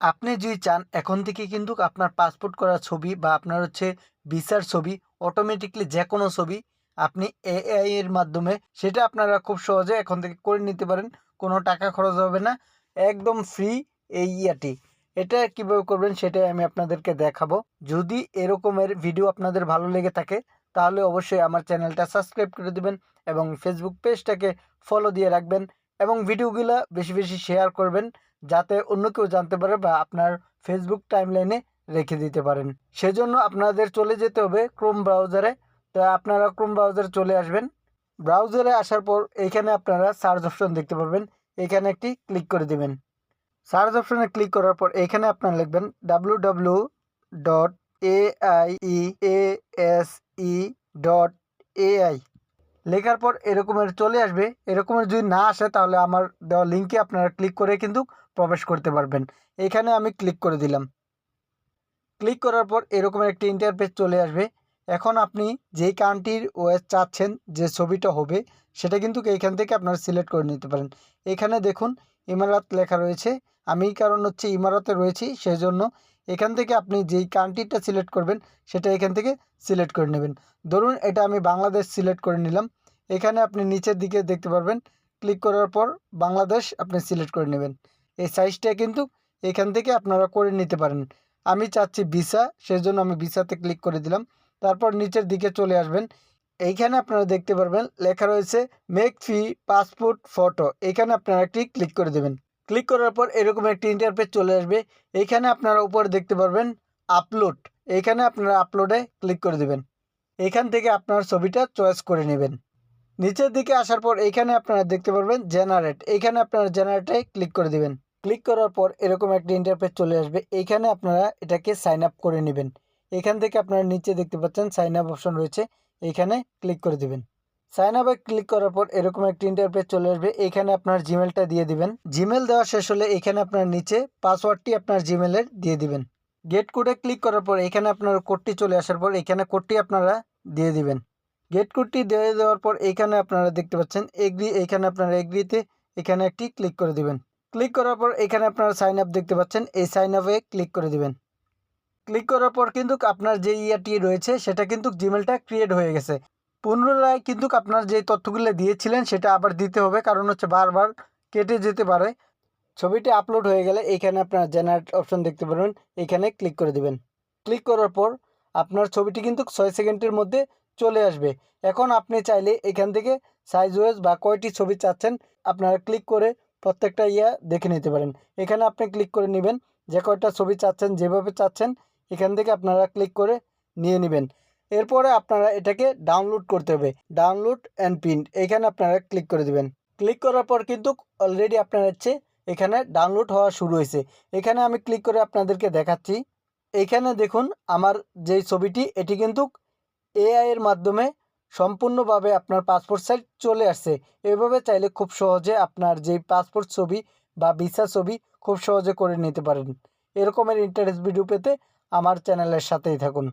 আপনি যদি চান, এখন থেকে কিন্তু আপনার পাসপোর্ট করা ছবি বা আপনার হচ্ছে ভিসার ছবি অটোমেটিকলি যে কোনো ছবি আপনি এআই এর মাধ্যমে, সেটা আপনারা খুব সহজে এখন থেকে করে নিতে পারেন। কোনো টাকা খরচ হবে না। একদম ফ্রি এই ইয়াটি। এটা কীভাবে করবেন সেটাই আমি আপনাদেরকে দেখাবো। যদি এরকমের ভিডিও আপনাদের ভালো লেগে থাকে, তাহলে অবশ্যই আমার চ্যানেলটা সাবস্ক্রাইব করে দেবেন এবং ফেসবুক পেজটাকে ফলো দিয়ে রাখবেন এবং ভিডিওগুলো বেশি বেশি শেয়ার করবেন। যাতে অন্য কেউ জানতে পারে বা আপনার ফেসবুক টাইমলাইনে রেখে দিতে পারেন। সেজন্য আপনাদের চলে যেতে হবে ক্রোম ব্রাউজারে তো আপনারা ক্রোম ব্রাউজারে চলে আসবেন। ব্রাউজারে আসার পর এইখানে আপনারা সার্চ অপশন দেখতে পারবেন। এখানে একটি ক্লিক করে দিবেন। সার্চ অপশনে ক্লিক করার পর এখানে আপনারা লিখবেন W W dot A I E A S E dot AI লেখার পর এরকমের চলে আসবে। এরকমের যদি না আসে, তাহলে আমার দেওয়া লিঙ্কে আপনারা ক্লিক করে কিন্তু প্রবেশ করতে পারবেন। এখানে আমি ক্লিক করে দিলাম। ক্লিক করার পর এরকমের একটি ইন্টারপেজ চলে আসবে। এখন আপনি যেই কান্ট্রির ওয়েস চাচ্ছেন, যে ছবিটা হবে, সেটা কিন্তু এইখান থেকে আপনারা সিলেক্ট করে নিতে পারেন। এখানে দেখুন, ইমারাত লেখা রয়েছে। আমি কারণ হচ্ছে ইমারতে রয়েছি সেই জন্য এখান থেকে আপনি যেই কান্ট্রিটা সিলেক্ট করবেন, সেটা এখান থেকে সিলেক্ট করে নেবেন। ধরুন, এটা আমি বাংলাদেশ সিলেক্ট করে নিলাম। এখানে আপনি নিচের দিকে দেখতে পারবেন। ক্লিক করার পর বাংলাদেশ আপনি সিলেক্ট করে নেবেন। এই সাইজটা কিন্তু এখান থেকে আপনারা করে নিতে পারেন। আমি চাচ্ছি ভিসা সেই জন্য আমি ভিসাতে ক্লিক করে দিলাম। তারপর নিচের দিকে চলে আসবেন। এইখানে আপনারা দেখতে পারবেন, লেখা রয়েছে মেক ফি পাসপোর্ট ফটো এখানে আপনারা একটি ক্লিক করে দেবেন। ক্লিক করার পর এরকম একটি ইন্টারপেজ চলে আসবে। এইখানে আপনারা উপরে দেখতে পারবেন আপলোড এইখানে আপনারা আপলোডে ক্লিক করে দেবেন। এখান থেকে আপনার ছবিটা চয়েস করে নেবেন। নিচের দিকে আসার পর এইখানে আপনারা দেখতে পারবেন জেনারেট এইখানে আপনারা জেনারেটে ক্লিক করে দিবেন। ক্লিক করার পর এরকম একটি ইন্টারপেজ চলে আসবে। এইখানে আপনারা এটাকে সাইন আপ করে নেবেন। এখান থেকে আপনারা নিচে দেখতে পাচ্ছেন সাইন আপ অপশন রয়েছে। এইখানে ক্লিক করে দিবেন। সাইন আপে ক্লিক করার পর এরকম একটি ইন্টারপেজ চলে আসবে। এখানে আপনার জিমেলটা দিয়ে দিবেন। জিমেল দেওয়া শেষ হলে এখানে আপনার নিচে পাসওয়ার্ডটি আপনার জিমেলের দিয়ে দিবেন। গেট কোডে ক্লিক করার পর এখানে আপনার কোডটি চলে আসার পর এখানে কোডটি আপনারা দিয়ে দিবেন। গেট কোডটি দিয়ে দেওয়ার পর এখানে আপনারা দেখতে পাচ্ছেন এগ্রি এখানে আপনারা এগ্রিতে এখানে একটি ক্লিক করে দিবেন। ক্লিক করার পর এখানে আপনারা সাইন আপ দেখতে পাচ্ছেন, এই সাইন আপে ক্লিক করে দিবেন। ক্লিক করার পর কিন্তু আপনার যে ইয়াটি রয়েছে, সেটা কিন্তু জিমেলটা ক্রিয়েট হয়ে গেছে। পুনরায় কিন্তু আপনার যে তথ্যগুলো দিয়েছিলেন সেটা আবার দিতে হবে। কারণ হচ্ছে বারবার কেটে যেতে পারে। ছবিটি আপলোড হয়ে গেলে এখানে আপনার জেনারেট অপশন দেখতে পারবেন। এখানে ক্লিক করে দিবেন। ক্লিক করার পর আপনার ছবিটি কিন্তু ছয় সেকেন্ডের মধ্যে চলে আসবে। এখন আপনি চাইলে এখান থেকে সাইজ ওয়েজ বা কয়টি ছবি চাচ্ছেন আপনারা ক্লিক করে প্রত্যেকটা ইয়া দেখে নিতে পারেন। এখানে আপনি ক্লিক করে নেবেন। যে কয়টা ছবি চাচ্ছেন, যেভাবে চাচ্ছেন, এখান থেকে আপনারা ক্লিক করে নিয়ে নেবেন। এরপরে আপনারা এটাকে ডাউনলোড করতে হবে। ডাউনলোড অ্যান্ড প্রিন্ট এখানে আপনারা ক্লিক করে দিবেন। ক্লিক করার পর কিন্তু অলরেডি আপনার হচ্ছে এখানে ডাউনলোড হওয়া শুরু হয়েছে। এখানে আমি ক্লিক করে আপনাদেরকে দেখাচ্ছি। এখানে দেখুন আমার যেই ছবিটি, এটি কিন্তু এআই এর মাধ্যমে সম্পূর্ণভাবে আপনার পাসপোর্ট সাইজ চলে আসছে। এভাবে চাইলে খুব সহজে আপনার যেই পাসপোর্ট ছবি বা ভিসা ছবি, খুব সহজে করে নিতে পারেন। এরকমের ইন্টারেস্ট ভিডিও পেতে আমার চ্যানেলের সাথেই থাকুন।